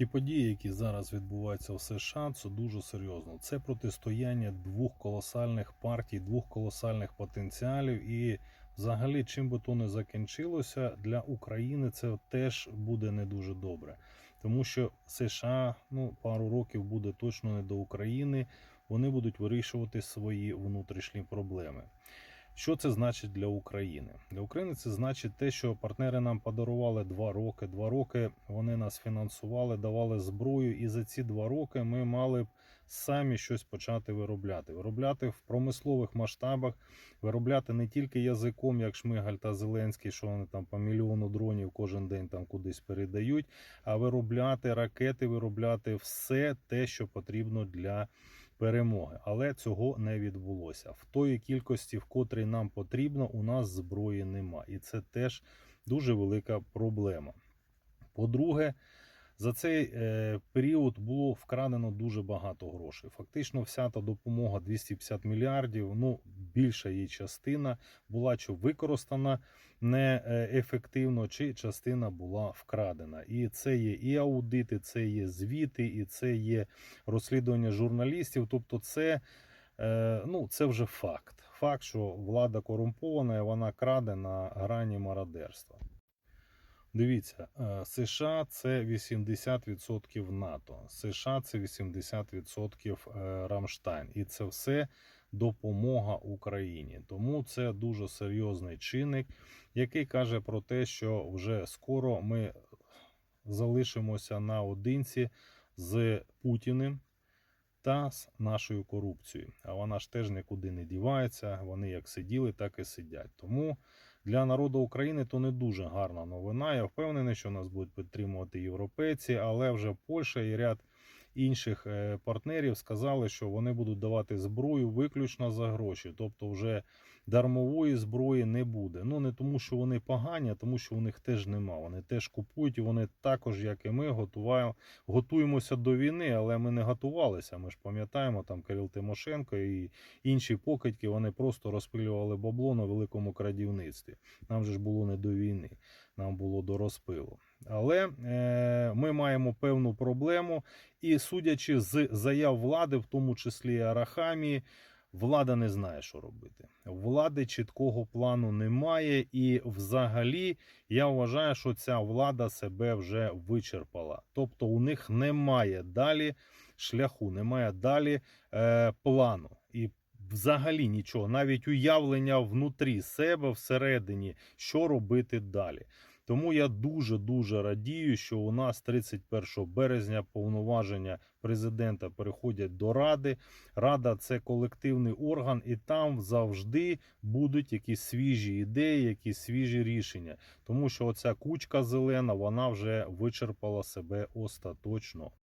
Ті події, які зараз відбуваються в США, це дуже серйозно. Це протистояння двох колосальних партій, двох колосальних потенціалів. І взагалі, чим би то не закінчилося, для України це теж буде не дуже добре. Тому що США ну, пару років буде точно не до України. Вони будуть вирішувати свої внутрішні проблеми. Що це значить для України? Для України це значить те, що партнери нам подарували два роки. Два роки вони нас фінансували, давали зброю, і за ці два роки ми мали б самі щось почати виробляти. Виробляти в промислових масштабах, виробляти не тільки язиком, як Шмигаль та Зеленський, що вони там по мільйону дронів кожен день там кудись передають, а виробляти ракети, виробляти все те, що потрібно для перемоги, але цього не відбулося. В тої кількості, в котрій нам потрібно, у нас зброї нема, і це теж дуже велика проблема. По-друге, за цей е, період було вкрадено дуже багато грошей. Фактично, вся та допомога 250 мільярдів. Ну більша її частина була чи використана неефективно, чи частина була вкрадена. І це є і аудити, це є звіти, і це є розслідування журналістів. Тобто, це, е, ну, це вже факт. Факт, що влада корумпована, і вона краде на грані мародерства. Дивіться, е, США це 80% НАТО, США це 80% е, Рамштайн, і це все допомога Україні. Тому це дуже серйозний чинник, який каже про те, що вже скоро ми залишимося наодинці з Путіним та з нашою корупцією. А вона ж теж нікуди не дівається. Вони як сиділи, так і сидять. Тому для народу України то не дуже гарна новина. Я впевнений, що нас будуть підтримувати європейці, але вже Польща і ряд інших е, партнерів сказали, що вони будуть давати зброю виключно за гроші, тобто вже дармової зброї не буде. Ну не тому, що вони погані, а тому що у них теж нема. Вони теж купують, і вони також, як і ми, готуваємо, готуємося до війни, але ми не готувалися. Ми ж пам'ятаємо там Кирил Тимошенко і інші покидьки. Вони просто розпилювали бабло на великому крадівництві. Нам же ж було не до війни, нам було до розпилу. Але е, ми маємо певну проблему, і судячи з заяв влади, в тому числі і Арахамії, влада не знає, що робити. Влади чіткого плану немає, і взагалі я вважаю, що ця влада себе вже вичерпала. Тобто у них немає далі шляху, немає далі е, плану. І Взагалі нічого, навіть уявлення внутрі себе всередині, що робити далі. Тому я дуже дуже радію, що у нас 31 березня повноваження президента переходять до ради. Рада це колективний орган, і там завжди будуть якісь свіжі ідеї, якісь свіжі рішення. Тому що оця кучка зелена вона вже вичерпала себе остаточно.